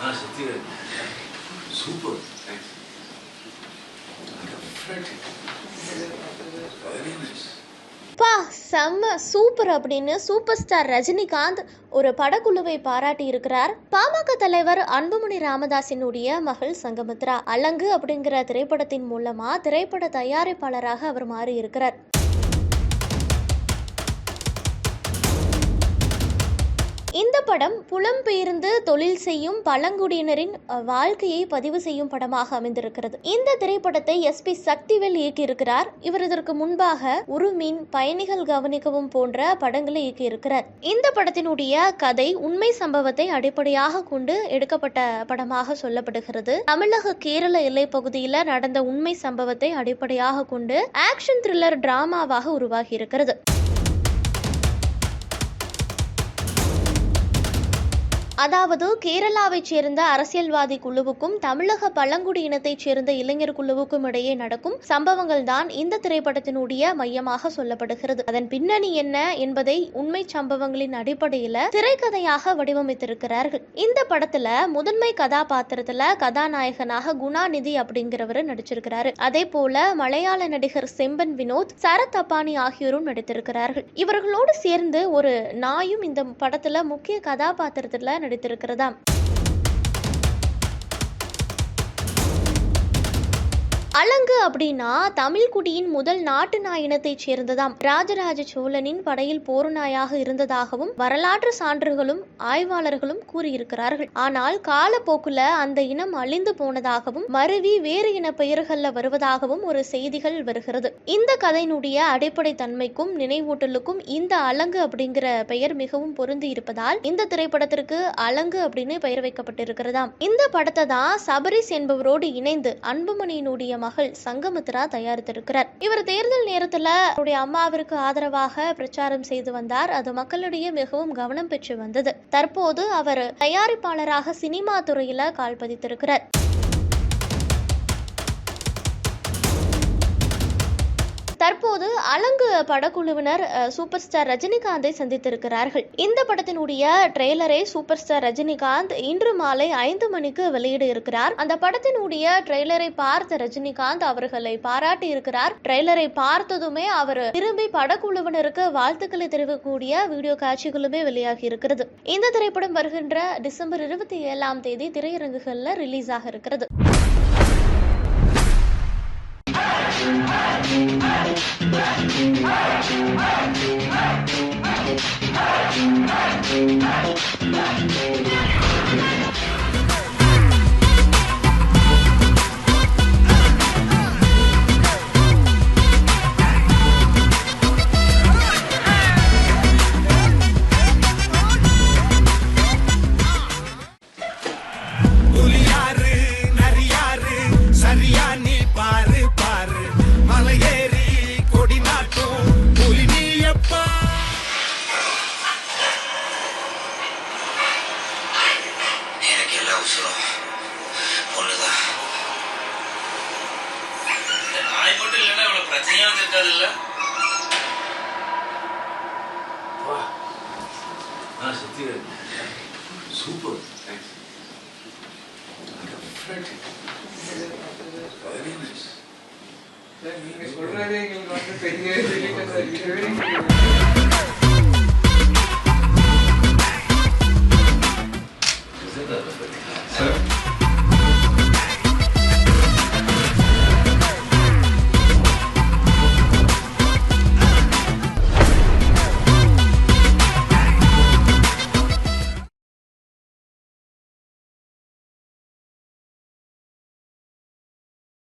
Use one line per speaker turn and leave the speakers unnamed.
ஆ Sathyaraj super thanks very nice
பா செம்ம super அப்படின்னு சூப்பர் ஸ்டார் ரஜினிகாந்த் ஒரு படக்குழுவை பாராட்டி இருக்கிறார். பாமக தலைவர் அன்புமணி ராமதாசினுடைய மகள் சங்கமித்ரா அலங்கு அப்படிங்கிற திரைப்படத்தின் மூலமா திரைப்பட தயாரிப்பாளராக அவர் மாறி இருக்கிறார் இந்த படம் புலம்பெயர்ந்து தொழில் செய்யும் பழங்குடியினரின் வாழ்க்கையை பதிவு செய்யும் படமாக அமைந்திருக்கிறது. இந்த திரைப்படத்தை எஸ் பி சக்திவேல் இயக்கியிருக்கிறார். இவர் இதற்கு முன்பாக உருமீன் பயணிகள் கவனிக்கவும் போன்ற படங்களை இயக்கியிருக்கிறார். இந்த படத்தினுடைய கதை உண்மை சம்பவத்தை அடிப்படையாக கொண்டு எடுக்கப்பட்ட படமாக சொல்லப்படுகிறது. தமிழக கேரள எல்லைப் பகுதியில் நடந்த உண்மை சம்பவத்தை அடிப்படையாக கொண்டு ஆக்ஷன் த்ரில்லர் டிராமாவாக உருவாகி இருக்கிறது அதாவது கேரளாவைச் சேர்ந்த அரசியல்வாதி குழுவுக்கும் தமிழக பழங்குடி இனத்தைச் சேர்ந்த இளைஞர் குழுவுக்கும் இடையே நடக்கும் சம்பவங்கள் தான் இந்த திரைப்படத்தினுடைய மையமாக சொல்லப்படுகிறது. அதன் பின்னணி என்ன என்பதை உண்மை சம்பவங்களின் அடிப்படையில திரைக்கதையாக வடிவமைத்திருக்கிறார்கள். இந்த படத்துல முதன்மை கதாபாத்திரத்துல கதாநாயகனாக குணாநிதி அப்படிங்கிறவர் நடிச்சிருக்கிறாரு. அதே போல மலையாள நடிகர் செம்பன் வினோத் சரத் அப்பானி ஆகியோரும் நடித்திருக்கிறார்கள். இவர்களோடு சேர்ந்து ஒரு நாயும் இந்த படத்துல முக்கிய கதாபாத்திரத்துல நடித்திருக்கிறதாம் அலங்கு அப்படின்னா தமிழ்குடியின் முதல் நாட்டு நாய் இனத்தைச் சேர்ந்ததாம். ராஜராஜ சோழனின் படையில் போர் நாயாக இருந்ததாகவும் வரலாற்று சான்றுகளும் ஆய்வாளர்களும் கூறியிருக்கிறார்கள். ஆனால் காலப்போக்குல அந்த இனம் அழிந்து போனதாகவும் மருவி வேறு இன பெயர்கள்ல வருவதாகவும் ஒரு செய்திகள் வருகிறது. இந்த கதையினுடைய அடிப்படை தன்மைக்கும் நினைவூட்டலுக்கும் இந்த அலங்கு அப்படிங்கிற பெயர் மிகவும் பொருந்தி இருப்பதால் இந்த திரைப்படத்திற்கு அலங்கு அப்படின்னு பெயர் வைக்கப்பட்டிருக்கிறதாம். இந்த படத்தை தான் சபரிஸ் என்பவரோடு இணைந்து அன்புமணியினுடைய மகள் சங்கமித்ரா தயாரித்திருக்கிறார். இவர் தேர்தல் நேரத்துல அவருடைய அம்மாவிற்கு ஆதரவாக பிரச்சாரம் செய்து வந்தார். அது மக்களிடையே மிகவும் கவனம் பெற்று வந்தது. தற்போது அவர் தயாரிப்பாளராக சினிமா துறையில கால் பதித்திருக்கிறார். தற்போது அலங்கு படக்குழுவினர் சூப்பர் ஸ்டார் ரஜினிகாந்தை சந்தித்திருக்கிறார்கள். இந்த படத்தினுடைய ட்ரெய்லரை சூப்பர் ஸ்டார் ரஜினிகாந்த் இன்று மாலை ஐந்து மணிக்கு வெளியிட இருக்கிறார். அந்த படத்தினுடைய ட்ரெய்லரை பார்த்த ரஜினிகாந்த் அவர்களை பாராட்டி இருக்கிறார். ட்ரெய்லரை பார்த்ததுமே அவர் திரும்பி படக்குழுவினருக்கு வாழ்த்துக்களை தெரிவிக்கக்கூடிய வீடியோ காட்சிகளுமே வெளியாகி இருக்கிறது. இந்த திரைப்படம் வருகின்ற டிசம்பர் இருபத்தி ஏழாம் தேதி திரையரங்குகளில் ரிலீஸ் ஆக இருக்கிறது.
Thank
you. எல்லா உசுரும் ஒண்ணுதான்
நாய் மட்டும் இல்லைன்னா இவ்வளவு பிரச்சனையா வந்திருக்காது இல்ல?
வா. ஆ Sathyaraj super. Thanks very nice
நீங்க சொல்றதே எங்களுக்கு வந்து பெரிய